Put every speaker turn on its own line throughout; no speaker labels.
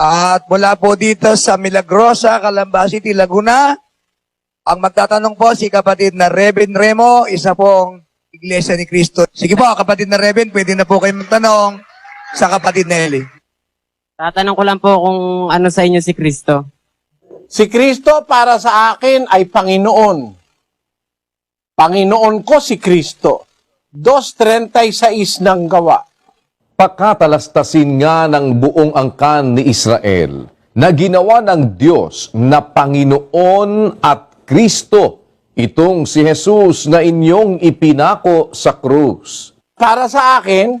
At mula po dito sa Milagrosa, Calamba City, Laguna, ang magtatanong po si kapatid na Reben Remo, isa pong Iglesia ni Cristo. Sige po, kapatid na Reben, pwede na po kayo magtanong sa kapatid na Eli.
Tatanong ko lang po kung ano sa inyo si Kristo.
Si Kristo para sa akin ay Panginoon. Panginoon ko si Kristo. 2.36 ng gawa.
Pakatalastasin nga ng buong angkan ni Israel na ginawa ng Diyos na Panginoon at Kristo itong si Jesus na inyong ipinako sa krus.
Para sa akin,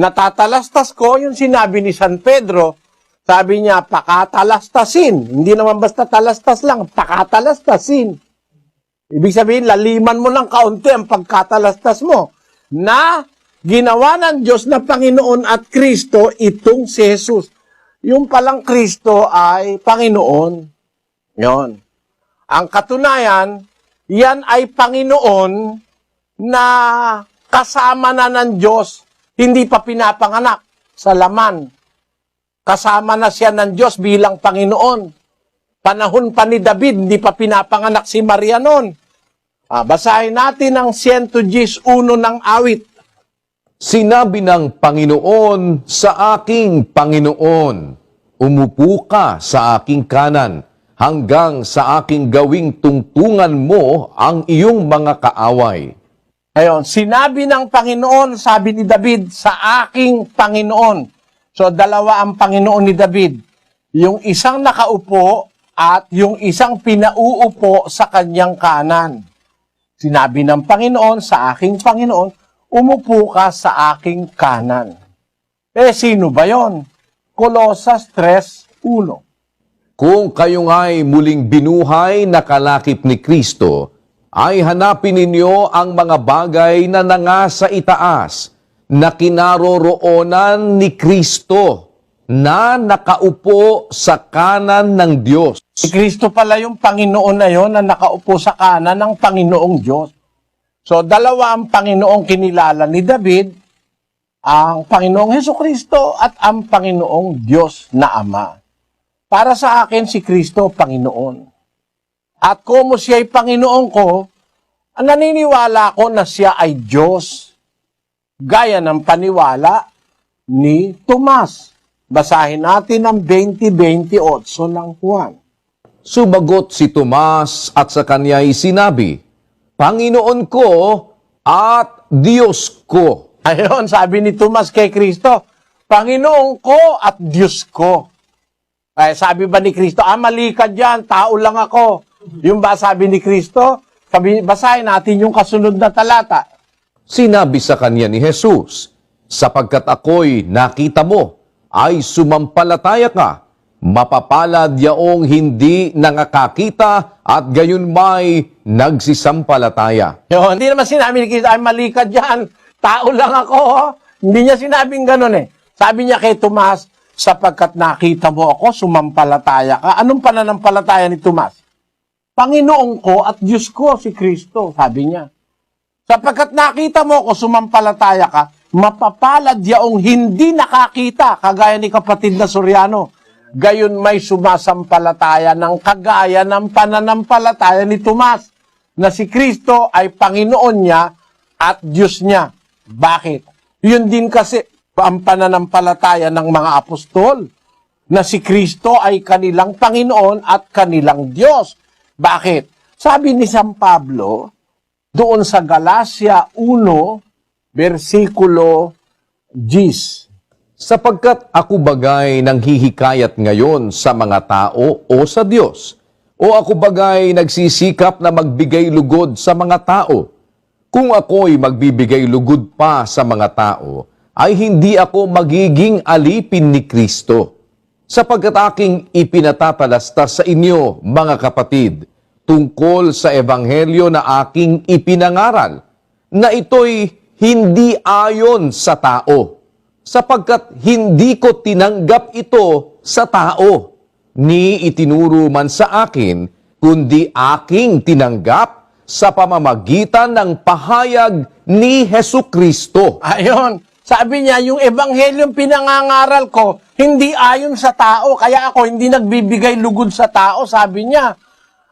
natatalastas ko yung sinabi ni San Pedro. Sabi niya, pakatalastasin. Hindi naman basta talastas lang, pakatalastasin. Ibig sabihin, laliman mo ng kaunti ang pagkatalastas mo na ginawa ng Diyos na Panginoon at Kristo itong si Jesus. Yung palang Kristo ay Panginoon. Yon. Ang katunayan, yan ay Panginoon na kasama na ng Diyos, hindi pa pinapanganak sa laman. Kasama na siya ng Diyos bilang Panginoon. Panahon pa ni David, hindi pa pinapanganak si Maria noon. Ah, basahin natin ang 111 ng awit.
Sinabi ng Panginoon sa aking Panginoon, Umupo ka sa aking kanan, hanggang sa aking gawing tungtungan mo ang iyong mga kaaway.
Ayon, sinabi ng Panginoon, sabi ni David, sa aking Panginoon. So, dalawa ang Panginoon ni David. Yung isang nakaupo at yung isang pinauupo sa kanyang kanan. Sinabi ng Panginoon, sa aking Panginoon, umupo ka sa aking kanan. Eh, sino ba yon? Colosas 3.1
Kung kayo nga'y muling binuhay na kalakip ni Kristo, ay hanapin ninyo ang mga bagay na nangasa itaas, na kinaroroonan ni Kristo, na nakaupo sa kanan ng Diyos.
Si Kristo pala yung Panginoon na yon na nakaupo sa kanan ng Panginoong Diyos. So, dalawa ang Panginoong kinilala ni David, ang Panginoong Heso Kristo at ang Panginoong Diyos na Ama. Para sa akin, si Kristo, Panginoon. At kung siya ay Panginoon ko, naniniwala ko na siya ay Diyos. Gaya ng paniwala ni Tomas. Basahin natin ang 20-28 ng Juan.
Sumagot si Tomas at sa kanya'y sinabi, Panginoon ko at Diyos ko.
Ayun, sabi ni Tomas kay Kristo, Panginoon ko at Diyos ko. Ay, sabi ba ni Kristo, ah, mali ka dyan, tao lang ako. Yung ba sabi ni Kristo, sabi, basahin natin yung kasunod na talata.
Sinabi sa kanya ni Jesus, sapagkat ako'y nakita mo, ay sumampalataya ka, mapapalad yaong hindi nangakakita at gayon may nagsisampalataya.
Yun, hindi naman sinabi ni Kristo, ay mali ka dyan, tao lang ako. oh." Hindi niya sinabing ganun eh. Sabi niya kay Tomas, sapagkat nakita mo ako, sumampalataya ka. Anong pananampalataya ni Tomas? Panginoon ko at Diyos ko, si Kristo, sabi niya. Sapagkat nakita mo ako, sumampalataya ka, mapapalad yaong hindi nakakita, kagaya ni kapatid na Soriano. Gayon may sumasampalataya ng kagaya ng pananampalataya ni Tomas, na si Kristo ay Panginoon niya at Diyos niya. Bakit? Yun din kasi ang pananampalataya ng mga apostol, na si Kristo ay kanilang Panginoon at kanilang Diyos. Bakit? Sabi ni San Pablo, doon sa Galacia 1, versikulo 10.
Sapagkat ako bagay nanghihikayat ngayon sa mga tao o sa Diyos, o ako bagay nagsisikap na magbigay lugod sa mga tao. Kung ako'y magbibigay lugod pa sa mga tao, ay hindi ako magiging alipin ni Kristo. Sapagkat aking ipinatatalastas sa inyo, mga kapatid, tungkol sa ebanghelyo na aking ipinangaral, na ito'y hindi ayon sa tao, sapagkat hindi ko tinanggap ito sa tao, ni itinuro man sa akin, kundi aking tinanggap sa pamamagitan ng pahayag ni Heso Kristo.
Ayon, Sabi niya, yung ebanghelyong pinangangaral ko, hindi ayon sa tao. Kaya ako hindi nagbibigay lugod sa tao, sabi niya.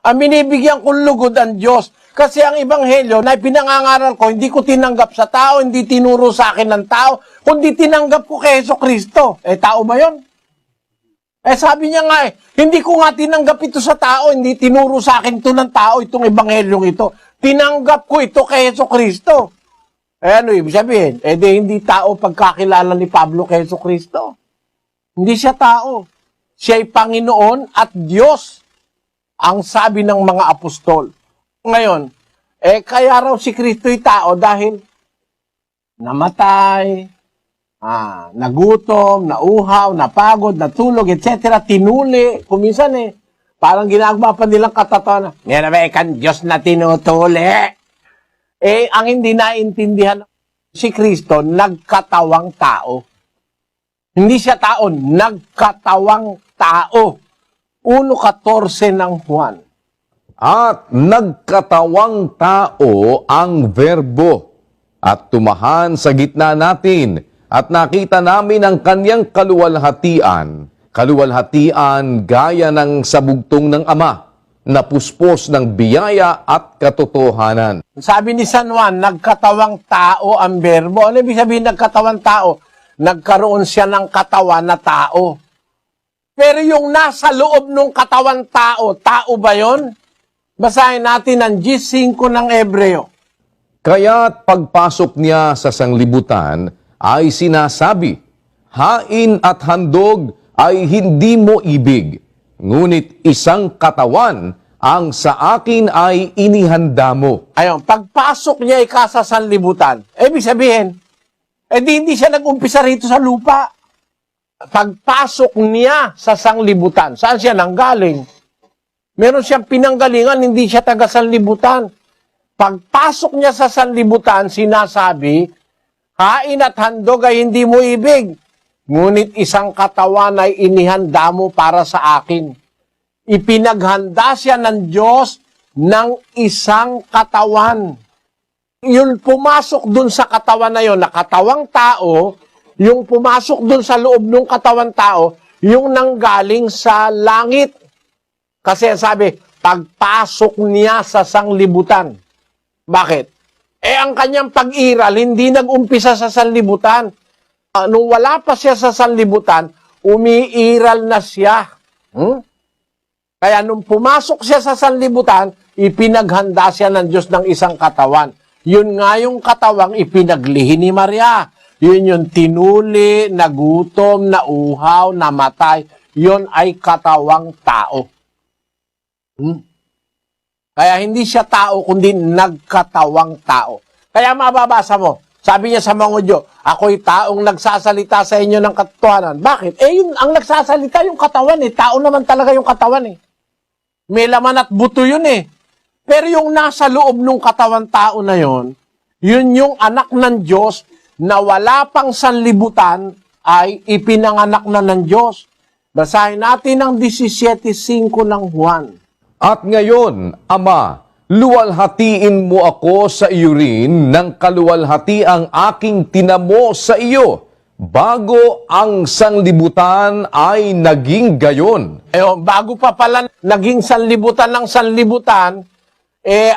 Ang binibigyan kong lugod ang Diyos. Kasi ang ebanghelyo na pinangangaral ko, hindi ko tinanggap sa tao, hindi tinuro sa akin ng tao, kundi tinanggap ko kay Yeso Kristo. Eh, tao ba yon? Eh, sabi niya nga eh, hindi ko nga tinanggap ito sa tao, hindi tinuro sa akin ito ng tao, itong ebanghelyong ito. Tinanggap ko ito kay Yeso Kristo. Eh, ano ibig sabihin? Eh, di hindi tao pagkakilala ni Pablo kay Yeso Kristo. Hindi siya tao. Siya'y Panginoon at Diyos ang sabi ng mga apostol. Ngayon, eh kaya raw si Kristo'y tao dahil namatay, ah, nagutom, nauhaw, napagod, natulog, etc. Tinuli. Kuminsan eh, parang ginagawa pa nilang katatawanan. Yan na ba, ikan Diyos na tinutuli. Eh, ang hindi naintindihan si Kristo, nagkatawang tao. Hindi siya tao, nagkatawang tao. 1.14 ng Juan.
At nagkatawang tao ang verbo at tumahan sa gitna natin at nakita namin ang kanyang kaluwalhatian, kaluwalhatian gaya ng sabugtong ng Ama, na puspos ng biyaya at katotohanan.
Sabi ni San Juan, nagkatawang tao ang verbo. Ano ibig sabihin nagkatawang tao? Nagkaroon siya ng katawan na tao. Pero yung nasa loob ng katawan tao, tao ba yon? Basahin natin ang G5 ng Ebreo.
Kaya't pagpasok niya sa sanglibutan ay sinasabi, Hain at handog ay hindi mo ibig, ngunit isang katawan ang sa akin ay inihanda mo.
Ayun, pagpasok niya ay kasa sanlibutan. Eh, Ibig sabihin, eh di hindi siya nag-umpisa rito sa lupa. Pagpasok niya sa sanglibutan, saan siya nanggaling? Meron siyang pinanggalingan, hindi siya taga sanlibutan. Pagpasok niya sa sanlibutan, sinasabi, hain at handog ay hindi mo ibig, ngunit isang katawan ay inihanda mo para sa akin. Ipinaghanda siya ng Diyos ng isang katawan. Yung pumasok dun sa katawan na yon, na katawang tao, yung pumasok dun sa loob ng katawan tao, yung nanggaling sa langit. Kasi sabi, pagpasok niya sa sanglibutan. Bakit? Eh, ang kanyang pag-iral, hindi nag-umpisa sa sanlibutan. Ah, nung wala pa siya sa sanlibutan, umiiral na siya. Hmm? Kaya nung pumasok siya sa sanlibutan, ipinaghanda siya ng Diyos ng isang katawan. Yun nga yung katawang ipinaglihi ni Maria. Yun yung tinuli, nagutom, nauhaw, namatay. Yun ay katawang tao. Hmm? Kaya hindi siya tao, kundi nagkatawang tao. Kaya mababasa mo, sabi niya sa mga Hudyo, ako'y taong nagsasalita sa inyo ng katotohanan. Bakit? Eh, yun, ang nagsasalita yung katawan eh. Tao naman talaga yung katawan eh. May laman at buto yun eh. Pero yung nasa loob ng katawan tao na yon, yun yung anak ng Diyos na wala pang sanlibutan ay ipinanganak na ng Diyos. Basahin natin ang 17.5 ng Juan.
At ngayon, Ama, luwalhatiin mo ako sa iyo rin ng kaluwalhati ang aking tinamo sa iyo, bago ang sanglibutan ay naging gayon.
Ayun, bago pa pala naging sanlibutan ng sanlibutan, eh,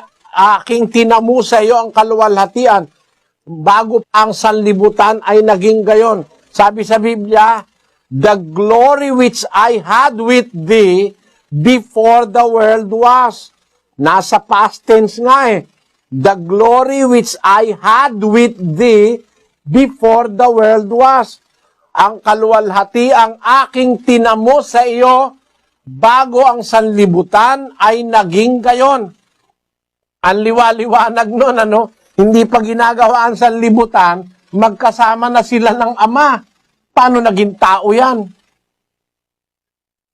aking tinamu sa iyo ang kaluwalhatian. Bago ang sanlibutan ay naging gayon. Sabi sa Biblia, The glory which I had with thee before the world was. Nasa past tense nga eh. The glory which I had with thee before the world was. Ang kaluwalhati ang aking tinamo sa iyo bago ang sanlibutan ay naging gayon. Ang liwa-liwanag nun, ano, hindi pa ginagawa ang sanlibutan, magkasama na sila ng ama. Paano naging tao yan?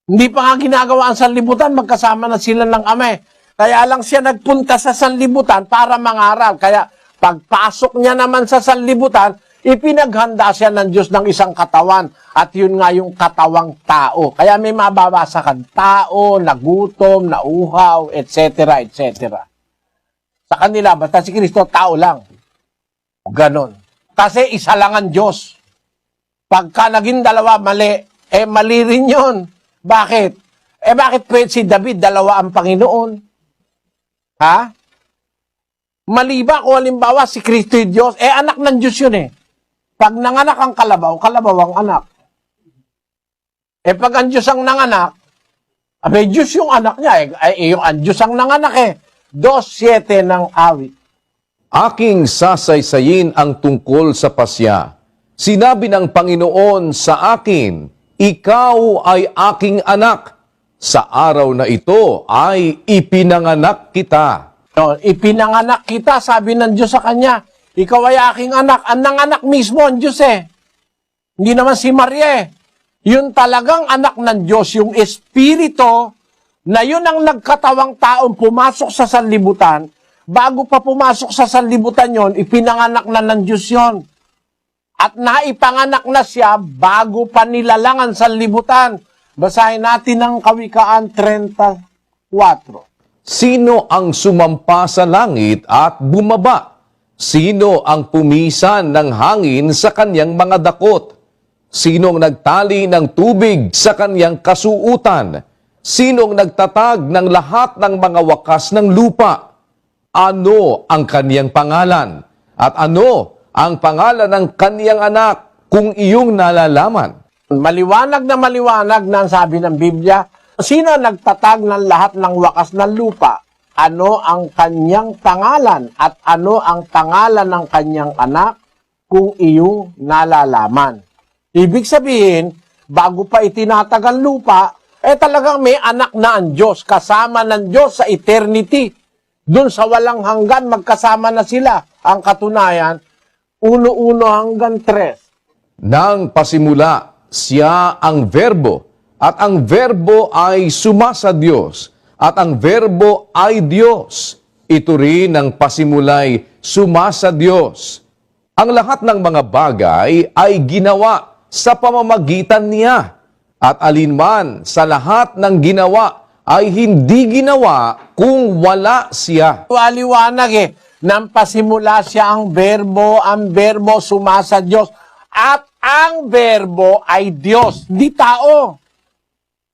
Hindi pa nga ginagawa ang sanlibutan, magkasama na sila ng ama. eh. Kaya lang siya nagpunta sa sanlibutan para mangaral. Kaya pagpasok niya naman sa sanlibutan, ipinaghanda siya ng Diyos ng isang katawan. At yun nga yung katawang tao. Kaya may mababasa ka, tao, nagutom, nauhaw, etc., etc. Sa kanila, basta si Kristo, tao lang. Ganon. Kasi isa lang ang Diyos. Pagka naging dalawa, mali. Eh, mali rin yun. Bakit? Eh, bakit si David, dalawa ang Panginoon? Ha? Mali ba kung halimbawa si Kristo Diyos? Eh, anak ng Diyos yun eh. Pag nanganak ang kalabaw, kalabaw ang anak. Eh, pag ang Diyos ang nanganak, abay, Diyos yung anak niya. Eh, ay, yung ang Diyos ang nanganak eh. 2.7 ng awit.
Aking sasaysayin ang tungkol sa pasya. Sinabi ng Panginoon sa akin, Ikaw ay aking anak. Sa araw na ito ay ipinanganak kita.
No, ipinanganak kita, sabi ng Diyos sa kanya. Ikaw ay aking anak. Ang nanganak mismo ang Diyos eh. Hindi naman si Maria eh. Yun talagang anak ng Diyos, yung Espiritu, na yun ang nagkatawang taong pumasok sa sanlibutan, bago pa pumasok sa sanlibutan yon, ipinanganak na ng Diyos yon. At naipanganak na siya bago pa nilalangan sa libutan. Basahin natin ang Kawikaan 34.
Sino ang sumampa sa langit at bumaba? Sino ang pumisan ng hangin sa kanyang mga dakot? Sinong nagtali ng tubig sa kanyang kasuutan? Sinong nagtatag ng lahat ng mga wakas ng lupa? Ano ang kaniyang pangalan? At ano ang pangalan ng kaniyang anak kung iyong nalalaman?
Maliwanag na maliwanag na ang sabi ng Biblia. Sino nagtatag ng lahat ng wakas ng lupa? Ano ang kanyang pangalan at ano ang pangalan ng kanyang anak kung iyong nalalaman? Ibig sabihin, bago pa itinatag ang lupa, eh talagang may anak na ang Diyos, kasama ng Diyos sa eternity. Doon sa walang hanggan, magkasama na sila. Ang katunayan, uno-uno hanggang tres.
Nang pasimula, siya ang verbo, at ang verbo ay suma sa Diyos, at ang verbo ay Diyos. Ito rin ang pasimulay suma sa Diyos. Ang lahat ng mga bagay ay ginawa sa pamamagitan niya, at alinman sa lahat ng ginawa ay hindi ginawa kung wala siya.
Waliwanag eh. Nang pasimula siya ang verbo, ang verbo sumasa Diyos. At ang verbo ay Diyos, di tao.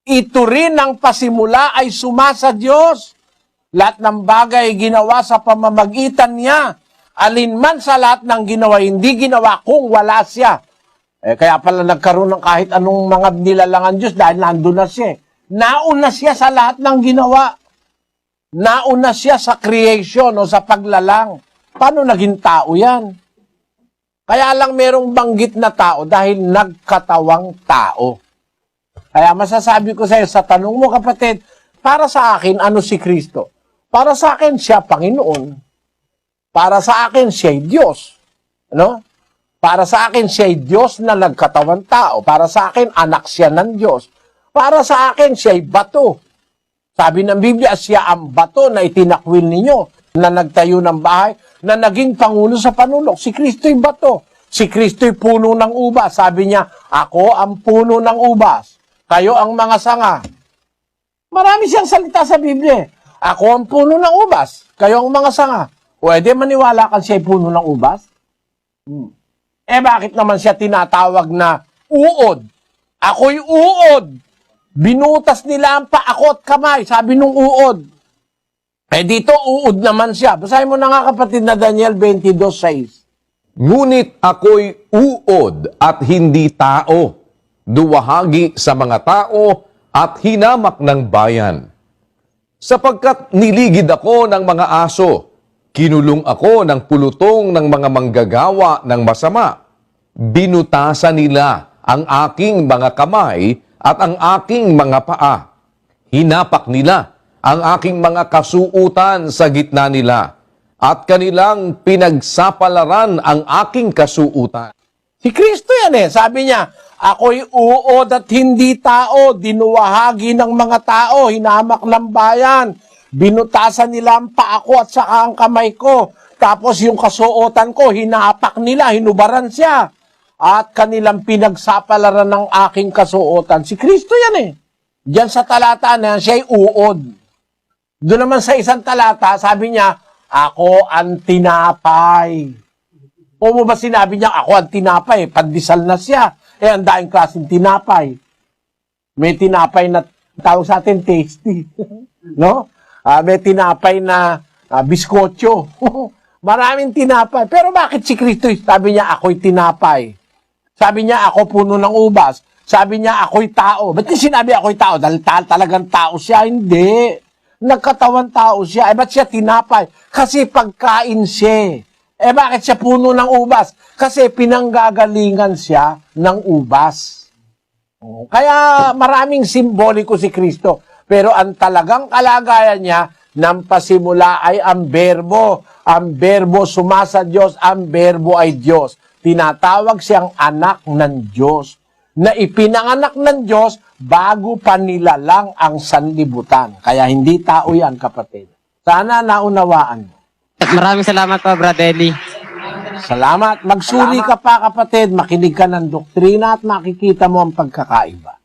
Ito rin ang pasimula ay sumasa Diyos. Lahat ng bagay ginawa sa pamamagitan niya. Alinman sa lahat ng ginawa, hindi ginawa kung wala siya. Eh, kaya pala nagkaroon ng kahit anong mga nilalangan Diyos dahil nandun na siya. Nauna siya sa lahat ng ginawa. Nauna siya sa creation o sa paglalang. Paano naging tao yan? Kaya lang merong banggit na tao dahil nagkatawang tao. Kaya masasabi ko sa iyo, sa tanong mo kapatid, para sa akin, ano si Kristo? Para sa akin, siya Panginoon. Para sa akin, siya'y Diyos. Ano? Para sa akin, siya'y Diyos na nagkatawang tao. Para sa akin, anak siya ng Diyos. Para sa akin, siya'y bato. Sabi ng Biblia, siya ang bato na itinakwil ninyo, na nagtayo ng bahay, na naging pangulo sa panulok. Si Kristo'y bato. Si Kristo'y puno ng ubas. Sabi niya, ako ang puno ng ubas. Kayo ang mga sanga. Marami siyang salita sa Biblia. Ako ang puno ng ubas. Kayo ang mga sanga. Pwede maniwala kang siya'y puno ng ubas? Hmm. Eh bakit naman siya tinatawag na uod? Ako'y uod. Binutas nila ang pa ako at kamay, sabi nung uod. Eh dito uod naman siya. Basahin mo na nga kapatid na Daniel 22.6.
Ngunit ako'y uod at hindi tao, duwahagi sa mga tao at hinamak ng bayan. Sapagkat niligid ako ng mga aso, kinulong ako ng pulutong ng mga manggagawa ng masama. Binutasan nila ang aking mga kamay at ang aking mga paa. Hinapak nila ang aking mga kasuutan sa gitna nila at kanilang pinagsapalaran ang aking kasuutan.
Si Kristo yan eh. Sabi niya, ako'y uod at hindi tao, dinuwahagi ng mga tao, hinamak ng bayan, binutasan nila ang paa ko at saka ang kamay ko. Tapos yung kasuotan ko, hinapak nila, hinubaran siya. At kanilang pinagsapalaran ng aking kasuotan. Si Kristo yan eh. Diyan sa talata na yan, siya'y uod. Doon naman sa isang talata, sabi niya, ako ang tinapay O mo ba sinabi niya, ako ang tinapay, pandisal na siya. Eh, ang daing klaseng tinapay. May tinapay na tawag sa atin tasty. no? Ah, may tinapay na ah, biskotyo. Maraming tinapay. Pero bakit si Kristo, sabi niya, ako'y tinapay. Sabi niya, ako puno ng ubas. Sabi niya, ako'y tao. Ba't niya sinabi ako'y tao? Dahil ta- talagang tao siya? Hindi. Nagkatawan tao siya. Eh, ba't siya tinapay? Kasi pagkain siya. Eh, bakit siya puno ng ubas? Kasi pinanggagalingan siya ng ubas. Oh, Kaya maraming simboliko si Kristo. Pero ang talagang kalagayan niya, nang pasimula ay ang berbo. Ang berbo sumasa Diyos, ang berbo ay Diyos. Tinatawag siyang anak ng Diyos na ipinanganak ng Diyos bago pa nilalang ang sanlibutan. Kaya hindi tao yan, kapatid. Sana naunawaan mo.
At maraming salamat po, Brother Eli.
Salamat. Magsuri ka pa, kapatid. Makinig ka ng doktrina at makikita mo ang pagkakaiba.